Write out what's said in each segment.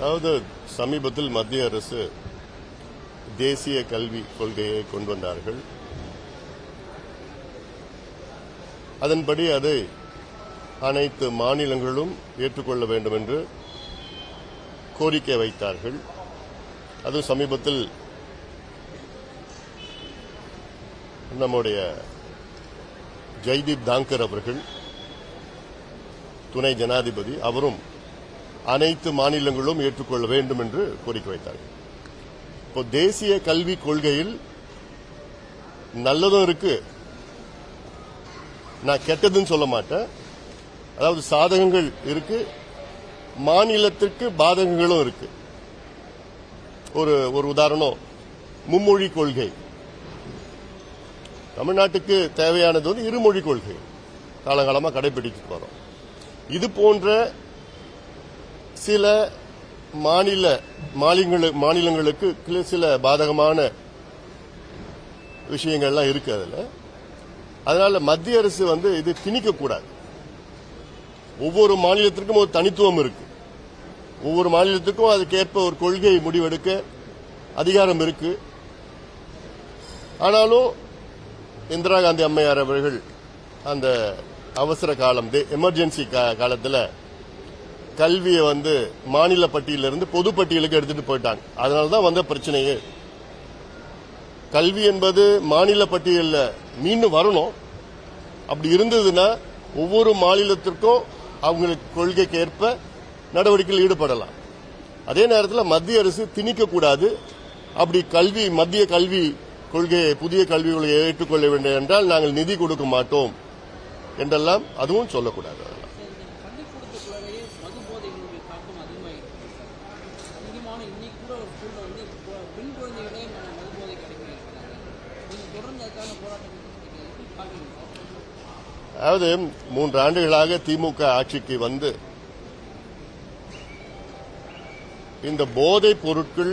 அதாவது சமீபத்தில் மத்திய அரசு தேசிய கல்வி கொள்கையை கொண்டு வந்தார்கள். அதன்படி அதை அனைத்து மாநிலங்களும் ஏற்றுக்கொள்ள வேண்டும் என்று கோரிக்கை வைத்தார்கள். அதுவும் சமீபத்தில் நம்முடைய ஜெய்தீப் தாங்கர் அவர்கள் துணை ஜனாதிபதி அவரும் அனைத்து மாநிலங்களும் ஏற்றுக்கொள்ள வேண்டும் என்று கோரிக்கை வைத்தார்கள். இப்போ தேசிய கல்விக் கொள்கையில் நல்லதும் இருக்கு. நான் கெட்டதுன்னு சொல்ல மாட்டேன். அதாவது சாதகங்கள் இருக்கு. மாநிலத்திற்கு பாதகங்களும் இருக்கு. ஒரு ஒரு உதாரணம். மும்மொழி கொள்கை. தமிழ்நாட்டுக்கு தேவையானது வந்து இருமொழி கொள்கை. காலங்காலமாக கடைபிடித்து வரோம். இது போன்ற சில மாநில மாநிலங்களு- மாநிலங்களுக்கு சில பாதகமான விஷயங்கள்லாம் இருக்கு அதில். அதனால மத்திய அரசு வந்து இது திணிக்கக்கூடாது ஒவ்வொரு மாநிலத்திற்கும் ஒரு தனித்துவம் இருக்கு. ஒவ்வொரு மாநிலத்துக்கும் அதுக்கேற்ப ஒரு கொள்கை முடிவெடுக்க அதிகாரம் இருக்கு. ஆனாலும் இந்திரா காந்தி அம்மையார் அவர்கள் அந்த அவசர காலம் எமர்ஜென்சி காலத்தில் கல்வியை வந்து மாநில பட்டியலிருந்து பொது பட்டியலுக்கு எடுத்துட்டு போயிட்டாங்க. அதனால தான் வந்த பிரச்சனையே. கல்வி என்பது மாநில பட்டியலில் மீண்டும் வரணும். அப்படி இருந்ததுன்னா ஒவ்வொரு மாநிலத்திற்கும் அவங்களுக்கு கொள்கைக்கு ஏற்ப நடவடிக்கையில் ஈடுபடலாம். அதே நேரத்தில் மத்திய அரசு திணிக்கக்கூடாது. அப்படி கல்வி மத்திய கல்வி கொள்கையை புதிய கல்வி கொள்கையை ஏற்றுக்கொள்ள வேண்டும் என்றால் நாங்கள் நிதி கொடுக்க மாட்டோம் என்றெல்லாம் அதுவும் சொல்லக்கூடாது. அதாவது மூன்று ஆண்டுகளாக திமுக ஆட்சிக்கு வந்து இந்த போதைப் பொருட்கள்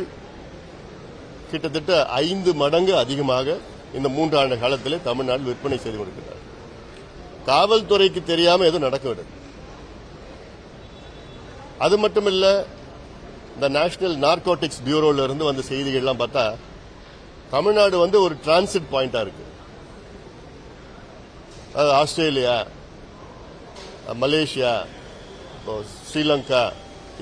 கிட்டத்தட்ட ஐந்து மடங்கு அதிகமாக இந்த மூன்று ஆண்டு காலத்தில் தமிழ்நாடு விற்பனை செய்து கொடுக்கிறார் காவல்துறைக்கு தெரியாம எதுவும் நடக்க விடாது அது மட்டுமில்ல இந்த நேஷனல் நார்கோட்டிக்ஸ் பியூரோல இருந்து வந்த செய்திகள்லாம் பார்த்தா தமிழ்நாடு வந்து ஒரு டிரான்சிட் பாயிண்டா இருக்கு. அது ஆஸ்திரேலியா மலேசியா இப்போ ஸ்ரீலங்கா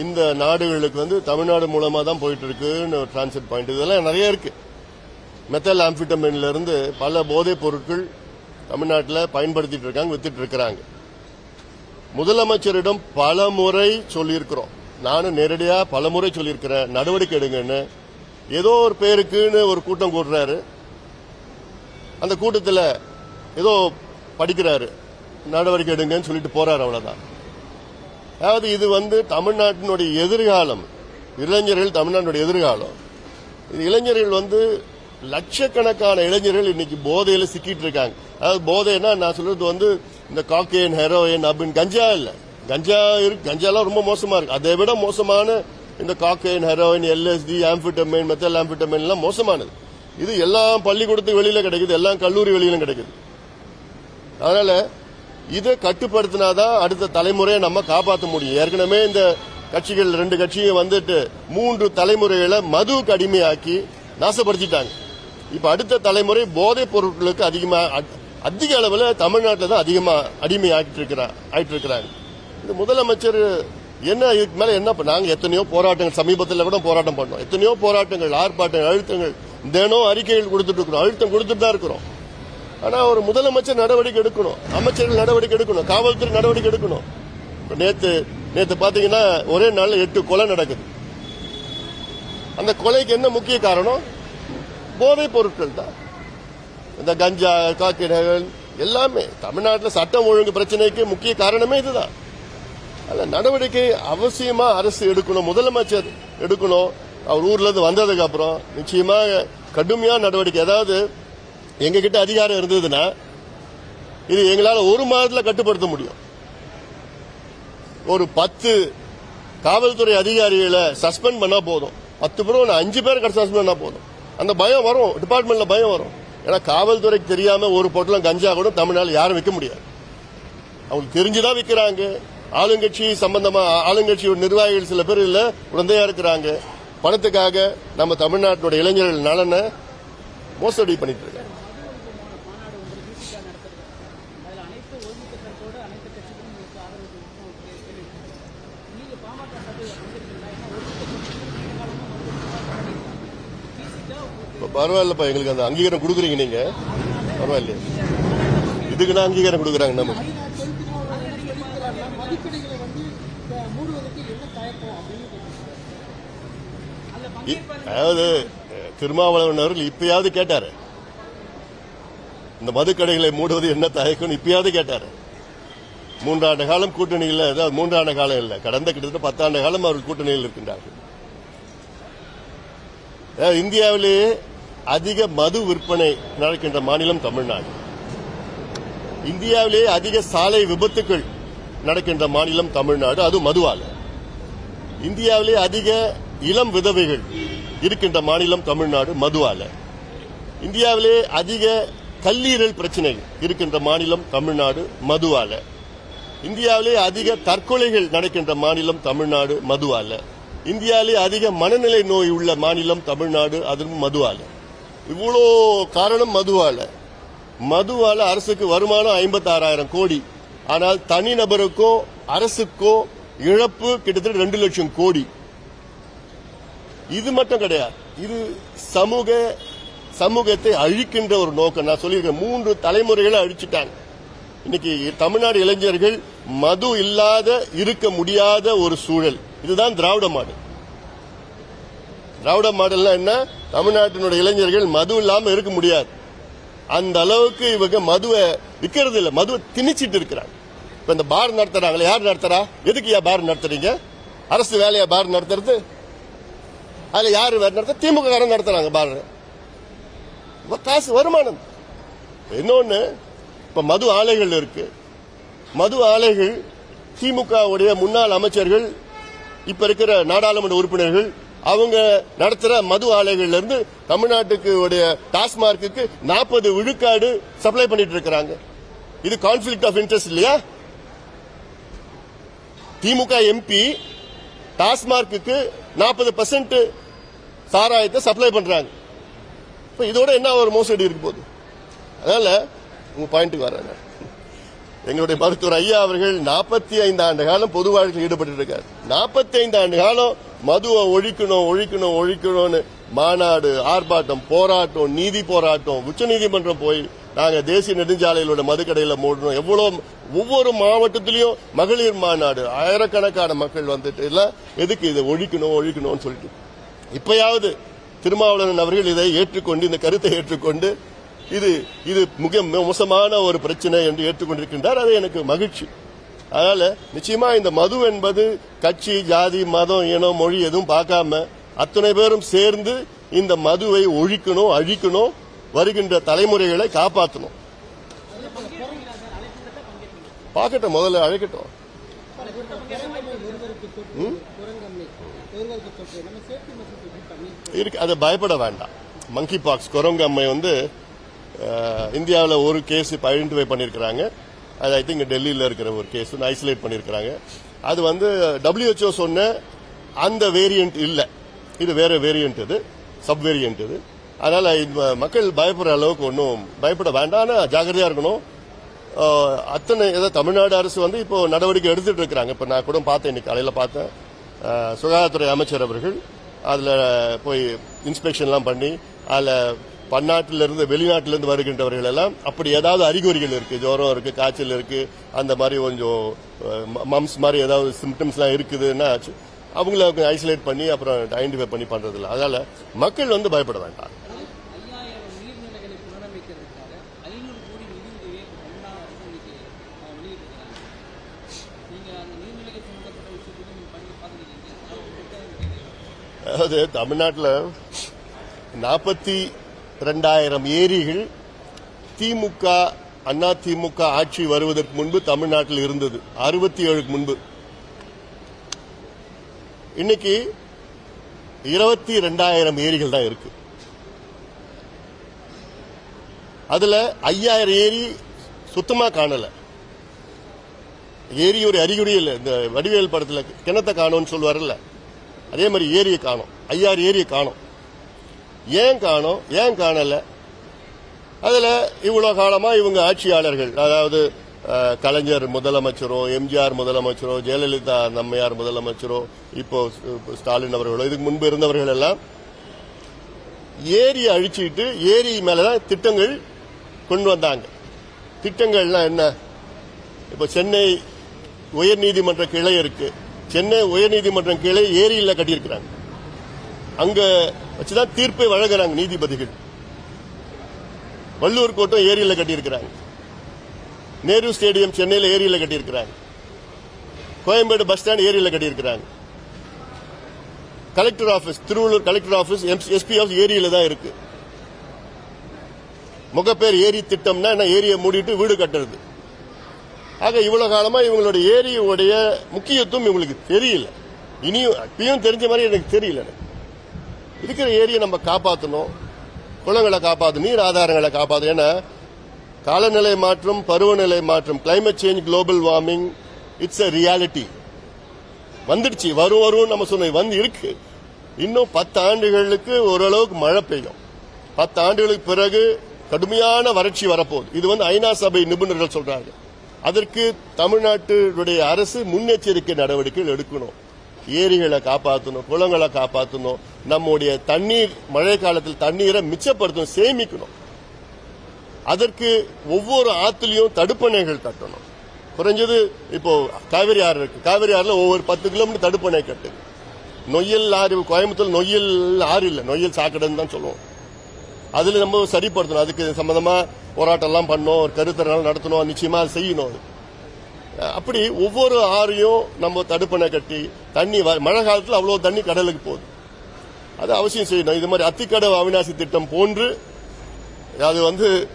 இந்த நாடுகளுக்கு வந்து தமிழ்நாடு மூலமாக தான் போயிட்டு இருக்குன்னு டிரான்சிட் பாயிண்ட் இதெல்லாம் நிறைய இருக்கு. மெத்தல் ஆம்பிட்டமின்ல இருந்து பல போதைப் பொருட்கள் தமிழ்நாட்டில் பயன்படுத்திட்டு இருக்காங்க வித்துட்டு இருக்கிறாங்க. முதலமைச்சரிடம் பல முறை சொல்லியிருக்கிறோம். நானும் நேரடியாக பல முறை சொல்லியிருக்கிறேன். நடவடிக்கை எடுங்கன்னு. ஏதோ ஒரு பேருக்குன்னு ஒரு கூட்டம் கூடுறாரு. அந்த கூட்டத்தில் ஏதோ படிக்கிறாரு. நடவடிக்கை எடுங்கன்னு சொல்லிட்டு போறாரு அவ்வளவுதான். அதாவது இது வந்து தமிழ்நாட்டினுடைய எதிர்காலம் இளைஞர்கள் தமிழ்நாட்டினுடைய எதிர்காலம். இது இளைஞர்கள் வந்து லட்சக்கணக்கான இளைஞர்கள் இன்னைக்கு போதையில சிக்கிட்டு இருக்காங்க அதாவது போதைன்னா நான் சொல்றது வந்து இந்த காக்கேன் ஹெரோயின் அப்படின்னு கஞ்சா இல்ல. கஞ்சா இருக்கு. கஞ்சாலாம் ரொம்ப மோசமா இருக்கு. அதை விட மோசமான இந்த cocaine heroin LSD amphetamine methyl amphetamine எல்லாம் மோசமானது. இது எல்லாம் பள்ளிக்கூடத்துக்கு வெளியில கிடைக்குது. எல்லாம் கல்லூரி வெளியிலும் கிடைக்குது. அதனால இதை கட்டுப்படுத்தினாதான் அடுத்த தலைமுறையை நம்ம காப்பாற்ற முடியும். ஏற்கனவே இந்த கட்சிகள் ரெண்டு கட்சியும் வந்துட்டு மூன்று தலைமுறைகளை மதுவுக்கு அடிமையாக்கி நாசப்படுத்திட்டாங்க. இப்ப அடுத்த தலைமுறை போதைப் பொருட்களுக்கு அதிகமா அதிக அளவில் தமிழ்நாட்டில் தான் அதிகமா அடிமை ஆகிட்டு இருக்கிறா ஆயிட்டு இருக்கிறாங்க இந்த முதலமைச்சர் என்ன இதுக்கு மேல என்ன பண்ண- நாங்க எத்தனையோ போராட்டங்கள் சமீபத்தில் கூட போராட்டம் பண்ணோம். எத்தனையோ போராட்டங்கள் ஆர்ப்பாட்டங்கள் அழுத்தங்கள் தினம் அறிக்கைகள் கொடுத்துட்டு இருக்கிறோம். அழுத்தம் கொடுத்துட்டு தான் இருக்கிறோம். ஆனா ஒரு முதலமைச்சர் நடவடிக்கை எடுக்கணும். அமைச்சர்கள் நடவடிக்கை எடுக்கணும். காவல்துறை நடவடிக்கை எடுக்கணும். நேத்து நேத்து பாத்தீங்கன்னா ஒரே நாள்ல எட்டு கொலை நடக்குது. அந்த கொலைக்கு என்ன முக்கிய காரணம்? போதைப் பொருட்கள் தான். இந்த கஞ்சா காக்கிரகள் எல்லாமே. தமிழ்நாட்டில் சட்டம் ஒழுங்கு பிரச்சனைக்கு முக்கிய காரணமே இதுதான். அல்ல நடவடிக்கை அவசியமா அரசு எடுக்கணும் முதலமைச்சர் எடுக்கணும். அவர் ஊர்ல இருந்து வந்ததுக்கு அப்புறம் நிச்சயமாக கடுமையான நடவடிக்கை. ஏதாவது எங்க கிட்ட அதிகாரம் இருந்ததுன்னா இது எங்களால ஒரு மாதத்துல கட்டுப்படுத்த முடியும். ஒரு பத்து காவல்துறை அதிகாரிகளை சஸ்பெண்ட் பண்ணா போதும். பத்து பேரும் அஞ்சு பேர் சஸ்பெண்ட் பண்ணா போதும். அந்த பயம் வரும் டிபார்ட்மெண்ட்ல பயம் வரும். ஏன்னா காவல்துறைக்கு தெரியாம ஒரு பொட்டலம் கஞ்சா கூட தமிழ்நாடு யாரும் விற்க முடியாது. அவங்களுக்கு தெரிஞ்சுதான் விற்கிறாங்க ஆளுங்கட்சி சம்பந்தமா ஆளுங்கட்சியோட நிர்வாகிகள் சில பேர் இல்ல உடந்தையா இருக்கிறாங்க. பணத்துக்காக நம்ம தமிழ்நாட்டினுடைய இளைஞர்கள் நலனை மோசடி பண்ணிட்டு இருக்காங்க மாநாடு ஒன்று பிசிகா நடத்துறது அதில் அனைத்து ஓய்வு பெற்றோடு அனைத்து கட்சிகளும் உங்களுக்கு ஆதரவு தெரிவிக்கும் ஒரு கே- கேள்வி நீங்கள் பாமக சார்பில் வந்திருக்கீங்களா ஏன்னா ஒரு பிசிகா இப்ப பரவாயில்லப்பா எங்களுக்கு அந்த அங்கீகாரம் கொடுக்குறீங்க நீங்க. பரவாயில்லையே. இதுக்கு நான் அங்கீகாரம் கொடுக்குறாங்க நம்ம. அதாவது திருமாவளவன் அவர்கள் இப்பயாவது கேட்டாரு. இந்த மதுக்கடைகளை மூடுவது என்ன தயக்கம்னு இப்பயாவது கேட்டாரு. மூன்றாண்டு காலம் கூட்டணியில் அதாவது மூன்றாண்டு காலம் இல்லை. கடந்த கிட்டத்தட்ட பத்தாண்டு காலம் அவர்கள் கூட்டணியில் இருக்கின்றார்கள். இந்தியாவிலேயே அதிக மது விற்பனை நடக்கின்ற மாநிலம் தமிழ்நாடு. இந்தியாவிலேயே அதிக சாலை விபத்துக்கள் நடக்கின்ற மாநிலம் தமிழ்நாடு அது மதுவால. இந்தியாவிலே அதிக இளம் விதவைகள் இருக்கின்ற மாநிலம் தமிழ்நாடு மதுவால. இந்தியாவிலே அதிக கல்லீரல் பிரச்சனை இருக்கின்ற மாநிலம் தமிழ்நாடு மதுவால. இந்தியாவிலே அதிக தற்கொலைகள் நடக்கின்ற மாநிலம் தமிழ்நாடு மதுவால. இந்தியாவிலே அதிக மனநிலை நோய் உள்ள மாநிலம் தமிழ்நாடு அதுவும் மதுவால. இவ்வளோ காரணம் மதுவால. மதுவால அரசுக்கு வருமானம் ஐம்பத்தாறாயிரம் கோடி. ஆனால் தனிநபருக்கோ அரசுக்கோ இழப்பு கிட்டத்தட்ட ரெண்டு லட்சம் கோடி. இது மட்டும் கிடையாது. இது சமூக சமூகத்தை அழிக்கின்ற ஒரு நோக்கம். நான் சொல்லியிருக்கேன் மூன்று தலைமுறைகளை அழிச்சிட்டாங்க. இன்னைக்கு தமிழ்நாடு இளைஞர்கள் மது இல்லாத இருக்க முடியாத ஒரு சூழல். இதுதான் திராவிட மாடல். திராவிட மாடல்னா என்ன? தமிழ்நாட்டினுடைய இளைஞர்கள் மது இல்லாம இருக்க முடியாது. அந்த அளவுக்கு இவங்க மதுவை விற்கிறது இல்லை. மதுவை திணிச்சிட்டு இருக்கிறாங்க. இப்ப இந்த பார் நடத்துறாங்களே யார் நடத்துறா? எதுக்கு ஏன் பார் நடத்துறீங்க? அரசு வேலையா பார் நடத்துறது? அதுல யாரு நடத்த? திமுக காரன் நடத்துறாங்க பார். காசு வருமானம். இன்னொன்னு இப்ப மது ஆலைகள் இருக்கு. மது ஆலைகள் திமுக உடைய முன்னாள் அமைச்சர்கள் இப்ப இருக்கிற நாடாளுமன்ற உறுப்பினர்கள் அவங்க நடத்துற மது ஆலைகள்ல இருந்து தமிழ்நாட்டுக்கு உடைய டாஸ்மார்க்கு நாற்பது விழுக்காடு சப்ளை பண்ணிட்டு இருக்கிறாங்க. இது கான்ஃபிளிக் ஆஃப் இன்ட்ரெஸ்ட் இல்லையா? திமுக எம்பி டாஸ்மார்க்கு நாற்பது பர்சன்ட் சாராயத்தை சப்ளை பண்றாங்க. இப்போ இதோட என்ன ஒரு மோசடி இருக்கு போகுது? அதனால உங்க பாயிண்ட்டுக்கு வர்றாங்க எங்களுடைய மருத்துவர் ஐயா அவர்கள் நாற்பத்தி ஐந்து ஆண்டு காலம் பொது வாழ்க்கையில் ஈடுபட்டு இருக்காரு. நாற்பத்தி ஐந்து ஆண்டு காலம் மதுவை ஒழிக்கணும் ஒழிக்கணும் ஒழிக்கணும்னு மாநாடு ஆர்ப்பாட்டம் போராட்டம் நீதி போராட்டம் உச்சநீதிமன்றம் போய் நாங்க தேசிய நெடுஞ்சாலையிலோட மதுக்கடையில மூடணும். எவ்வளவு ஒவ்வொரு மாவட்டத்திலயும் மகளிர் மாநாடு. ஆயிரக்கணக்கான மக்கள் வந்துட்டு எல்லாம் எதுக்கு இதை ஒழிக்கணும் ஒழிக்கணும்னு சொல்லிட்டு. இப்பயாவது திருமாவளவன் அவர்கள் இதை ஏற்றுக்கொண்டு இந்த கருத்தை ஏற்றுக்கொண்டு இது இது மிக மோசமான ஒரு பிரச்சனை என்று ஏற்றுக்கொண்டிருக்கின்றார். அது எனக்கு மகிழ்ச்சி. அதனால நிச்சயமா இந்த மது என்பது கட்சி ஜாதி மதம் இனம் மொழி எதுவும் பார்க்காம அத்தனை பேரும் சேர்ந்து இந்த மதுவை ஒழிக்கணும் அழிக்கணும் வருகின்ற தலைமுறைகளை காப்பாற்றணும் பார்க்கட்டும் முதல்ல அழைக்கட்டும். இருக்கு அதை பயப்பட வேண்டாம். மங்கி பாக்ஸ் குரங்கம்மை வந்து இந்தியாவில் ஒரு கேஸ் இப்போ ஐடென்டிஃபை பண்ணியிருக்கிறாங்க. அது ஐ திங்க் டெல்லியில் இருக்கிற ஒரு கேஸ் ஐசோலேட் பண்ணியிருக்கிறாங்க அது வந்து டபிள்யூஹெச்ஓ சொன்ன அந்த வேரியன்ட் இல்லை. இது வேற வேரியன்ட் இது சப் வேரியன்ட் இது. அதனால மக்கள் பயப்படுற அளவுக்கு ஒன்றும் பயப்பட வேண்டாம். ஜாகிரதையா இருக்கணும். அத்தனை ஏதாவது தமிழ்நாடு அரசு வந்து இப்போ நடவடிக்கை எடுத்துட்டு இருக்கிறாங்க. இப்போ நான் கூட பார்த்தேன் இன்னைக்கு காலையில் பார்த்தேன். சுகாதாரத்துறை அமைச்சர் அவர்கள் அதில் போய் இன்ஸ்பெக்ஷன்லாம் பண்ணி அதில் பன்னாட்டிலிருந்து வெளிநாட்டிலிருந்து வருகின்றவர்கள் எல்லாம் அப்படி ஏதாவது அறிகுறிகள் இருக்கு. ஜுரம் இருக்கு காய்ச்சல் இருக்கு அந்த மாதிரி கொஞ்சம் மம்ஸ் மாதிரி ஏதாவது சிம்டம்ஸ்லாம் இருக்குதுன்னா அவங்கள ஐசோலேட் பண்ணி அப்புறம் ஐடென்டிஃபை பண்ணி பண்றது இல்ல அதனால மக்கள் வந்து பயப்பட வேண்டாம். அது அதாவது தமிழ்நாட்டில் நாற்பத்தி ரெண்டாயிரம் ஏரிகள் திமுக அண்ணா திமுக ஆட்சி வருவதற்கு முன்பு தமிழ்நாட்டில் இருந்தது. அறுபத்தி ஏழுக்கு முன்பு. இன்னைக்கு இருபத்தி ரெண்டாயிரம் ஏரிகள் தான் இருக்கு. அதுல ஐயாயிரம் ஏரி சுத்தமா காணல. ஏரி ஒரு அறிகுறி இல்லை. இந்த வடிவேல் படத்துல கிணத்தை காணோம்னு சொல்லுவார்ல அதே மாதிரி ஏரியை காணும். ஐயாறு ஏரியை காணோம். ஏன் காணோம்? ஏன் காணல? அதுல இவ்வளவு காலமா இவங்க ஆட்சியாளர்கள் அதாவது கலைஞர் முதலமைச்சரோ எம்ஜிஆர் முதலமைச்சரோ ஜெயலலிதா நம்மையார் முதலமைச்சரோ இப்போ ஸ்டாலின் அவர்களோ இதுக்கு முன்பு இருந்தவர்கள் எல்லாம் ஏரியை அழிச்சிட்டு ஏரி மேலதான் திட்டங்கள் கொண்டு வந்தாங்க. திட்டங்கள்லாம் என்ன? இப்ப சென்னை உயர்நீதிமன்ற கிளை இருக்கு. சென்னை உயர்நீதிமன்றம் கிளை ஏரியில் கட்டியிருக்கிறாங்க. அங்க வச்சுதான் தீர்ப்பை வழங்குறாங்க நீதிபதிகள். வள்ளூர் கோட்டம் ஏரியில் கட்டியிருக்கிறாங்க. நேரு ஸ்டேடியம் சென்னையில் ஏரியில் கட்டியிருக்கிறாங்க. கோயம்பேடு பஸ் ஸ்டாண்ட் ஏரியில் கட்டியிருக்கிறாங்க. Collector office Thiruvallur collector office SP office ஏரியில தான் இருக்கு. முகப்பேர் ஏரி திட்டம்னா என்ன? ஏரியை மூடிட்டு வீடு கட்டுறது. ஆக இவ்வளவு காலமா இவங்களுடைய ஏரியுடைய முக்கியத்துவம் இவங்களுக்கு தெரியல. இனியும் இப்பயும் தெரிஞ்ச மாதிரி எனக்கு தெரியல எனக்கு. இருக்கிற ஏரியை நம்ம காப்பாற்றணும் குளங்களை காப்பாற்று நீர் ஆதாரங்களை காப்பாற்றணும் ஏன்னா காலநிலை மாற்றம் பருவநிலை மாற்றம் climate change global warming it's a reality வந்துடுச்சு வரும் வரும் நம்ம சொன்னோம். வந்து இருக்கு. இன்னும் பத்து ஆண்டுகளுக்கு ஓரளவுக்கு மழை பெய்யும். பத்து ஆண்டுகளுக்கு பிறகு கடுமையான வறட்சி வரப்போகுது. இது வந்து ஐநா சபை நிபுணர்கள் சொல்றாங்க. அதற்கு தமிழ்நாட்டுடைய அரசு முன்னெச்சரிக்கை நடவடிக்கைகள் எடுக்கணும். ஏரிகளை காப்பாற்றணும் குளங்களை காப்பாற்றணும் நம்முடைய தண்ணீர் மழை காலத்தில் தண்ணீரை மிச்சப்படுத்தணும் சேமிக்கணும். அதற்கு ஒவ்வொரு ஆத்துலயும் தடுப்பணைகள் கட்டணும். குறைஞ்சது இப்போ காவிரி ஆறு இருக்கு. காவிரி ஆறுல ஒவ்வொரு பத்து கிலோமீட்டர் தடுப்பணை கட்டு. நொய்யல் ஆறு கோயம்புத்தூர் நொய்யல் ஆறு இல்லை நொய்யல் சாக்கடைன்னு தான் சொல்லுவோம். அதுல நம்ம சரிப்படுத்தணும். அதுக்கு சம்பந்தமா போராட்டம் எல்லாம் பண்ணோம் ஒரு கருத்தரங்கள் நடத்தணும் நிச்சயமா செய்யணும். அது. அப்படி ஒவ்வொரு ஆறையும் நம்ம தடுப்பணை கட்டி தண்ணி வ- மழை காலத்தில் அவ்வளோ தண்ணி கடலுக்கு போகுது. அது அவசியம் செய்யணும். இது மாதிரி அத்திக்கடவு அவிநாசி திட்டம் போன்று அது வந்து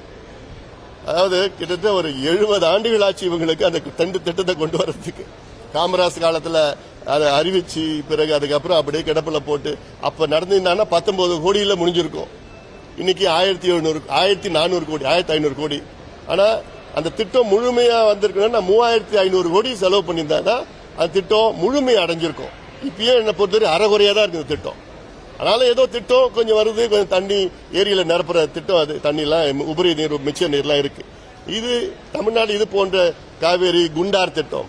அதாவது கிட்டத்தட்ட ஒரு எழுபது ஆண்டுகள் ஆச்சு இவங்களுக்கு அந்த தண்டு திட்டத்தை கொண்டு வர்றதுக்கு. காமராஜ் காலத்தில் அதை அறிவிச்சு பிறகு அதுக்கப்புறம் அப்படியே கிடப்பில் போட்டு அப்போ நடந்திருந்தாங்கன்னா பத்தொன்பது கோடியில் முடிஞ்சிருக்கும். இன்னைக்கு ஆயிரத்தி எழுநூறு ஆயிரத்தி நானூறு கோடி ஆயிரத்தி ஐநூறு கோடி. ஆனால் அந்த திட்டம் முழுமையாக வந்திருக்கணும்னா மூவாயிரத்தி ஐநூறு கோடி செலவு பண்ணியிருந்தாங்கன்னா அந்த திட்டம் முழுமையை அடைஞ்சிருக்கும். இப்பயே என்ன பொறுத்தவரை அறகுறையா தான் இருக்கு திட்டம். அதனால ஏதோ திட்டம் கொஞ்சம் வருது கொஞ்சம் தண்ணி ஏரியில நிரப்புற திட்டம் அது. தண்ணி எல்லாம் உபரி நீர் மிச்ச நீர்லாம் இருக்கு. இது தமிழ்நாடு இது போன்ற காவேரி குண்டார் திட்டம்.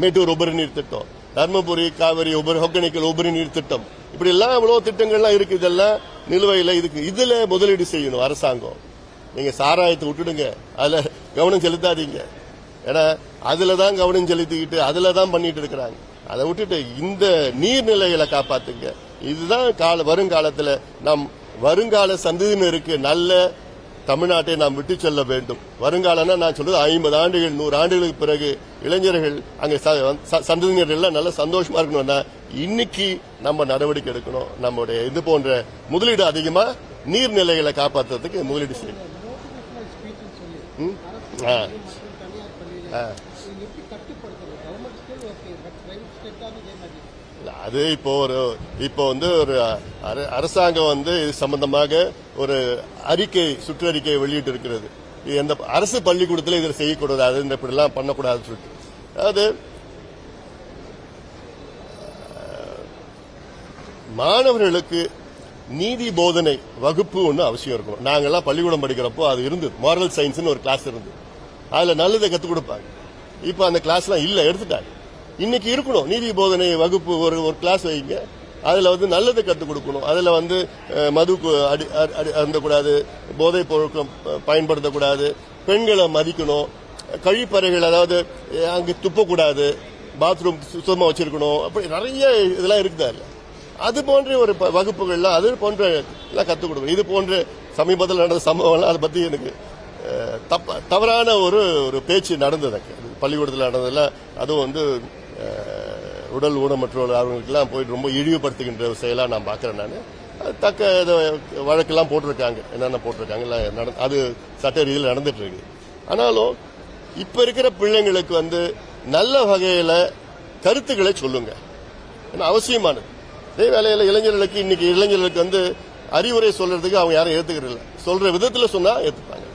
மேட்டூர் உபரி நீர் திட்டம். தர்மபுரி காவேரி உபரி ஒகேனக்கல் உபரி நீர் திட்டம். இப்படி எல்லாம் இவ்வளவு திட்டங்கள்லாம் இருக்கு. இதெல்லாம் நிலுவையில் இதுக்கு இதுல முதலீடு செய்யணும் அரசாங்கம். நீங்க சாராயத்தை விட்டுடுங்க. அதுல கவனம் செலுத்தாதீங்க. ஏன்னா அதுல தான் கவனம் செலுத்திக்கிட்டு அதுல தான் பண்ணிட்டு இருக்கிறாங்க. அதை விட்டுட்டு இந்த நீர்நிலைகளை காப்பாத்துங்க. இதுதான் கால வருங்காலத்துல நம் வருங்கால சந்ததியினருக்கு நல்ல தமிழ்நாட்டை நாம் விட்டு செல்ல வேண்டும். வருங்காலம்னா நான் சொல்றது ஐம்பது ஆண்டுகள் நூறு ஆண்டுகளுக்கு பிறகு இளைஞர்கள் அங்க ச- ச- சந்ததியினர் எல்லாம் நல்ல சந்தோஷமா இருக்கணும்னா இன்னைக்கு நம்ம நடவடிக்கை எடுக்கணும். நம்முடைய இது போன்ற முதலீடு அதிகமா நீர்நிலைகளை காப்பாற்றுறதுக்கு முதலீடு செய்யணும். அது இப்போ ஒரு இப்போ வந்து ஒரு அர- அரசாங்கம் வந்து இது சம்பந்தமாக ஒரு அறிக்கை சுற்றறிக்கை வெளியிட்டு இருக்கிறது இது எந்த அரசு பள்ளிக்கூடத்தில் இதில் செய்யக்கூடாது அது இந்த இப்படிலாம் பண்ணக்கூடாதுன்னு சொல்லிட்டு. அதாவது மாணவர்களுக்கு நீதி போதனை வகுப்பு ஒன்று அவசியம் இருக்கும். நாங்கள்லாம் பள்ளிக்கூடம் படிக்கிறப்போ அது இருந்தது. மாரல் சயின்ஸ்னு ஒரு கிளாஸ் இருந்தது. அதில் நல்லதை கற்றுக் கொடுப்பாங்க இப்போ அந்த கிளாஸ்லாம் இல்லை எடுத்துட்டாங்க இன்னைக்கு இருக்கணும். நீதி போதனை வகுப்பு ஒரு ஒரு கிளாஸ் வைங்க. அதில் வந்து நல்லதை கற்றுக் கொடுக்கணும். அதில் வந்து மது அடி அடி- அருந்தக்கூடாது. போதைப் பொருட்கள் பயன்படுத்தக்கூடாது. பெண்களை மதிக்கணும். கழிப்பறைகள் அதாவது அங்கே துப்பக்கூடாது. பாத்ரூம் சுத்தமாக வச்சிருக்கணும். அப்படி நிறைய இதெல்லாம் இருக்குது இல்லை? அது போன்ற ஒரு ப- வகுப்புகள்லாம் அது போன்ற எல்லாம் கற்றுக் கொடுக்கணும். இது போன்ற சமீபத்தில் நடந்த சம்பவம்லாம் அதை பற்றி எனக்கு தப்ப தவறான ஒரு ஒரு பேச்சு நடந்தது. பள்ளிக்கூடத்தில் நடந்ததில் அதுவும் வந்து உடல் ஊனமற்றோர் அவங்களுக்கெல்லாம் போயிட்டு ரொம்ப இழிவுபடுத்துகின்ற செயலாக நான் பார்க்குறேன் நான். அது தக்க இதை வழக்கெல்லாம் போட்டிருக்காங்க. என்னென்ன போட்டிருக்காங்க நட- அது சட்ட ரீதியில் நடந்துட்டு இருக்கு ஆனாலும் இப்போ இருக்கிற பிள்ளைங்களுக்கு வந்து நல்ல வகையில் கருத்துக்களை சொல்லுங்க. ஏன்னா அவசியமானது. அதே வேலையில் இளைஞர்களுக்கு இன்னைக்கு இளைஞர்களுக்கு வந்து அறிவுரை சொல்றதுக்கு அவங்க யாரும் ஏத்துக்கிறது சொல்ற விதத்தில் சொன்னா ஏத்துப்பாங்க.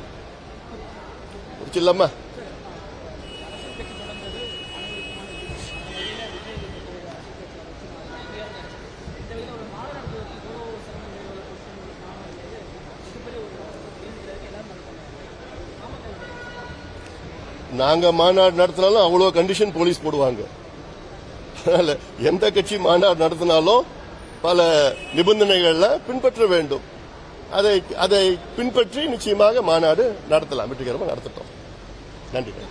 போச்சு இல்லாம. நாங்க மாநாடு நடத்தினாலும் அவ்வளவு கண்டிஷன் போலீஸ் போடுவாங்க. எந்த கட்சி மாநாடு நடத்தினாலும் பல நிபந்தனைகள்ல பின்பற்ற வேண்டும். அதை அதை பின்பற்றி நிச்சயமாக மாநாடு நடத்தலாம். வெற்றிகரமாக நடத்தட்டும். நன்றி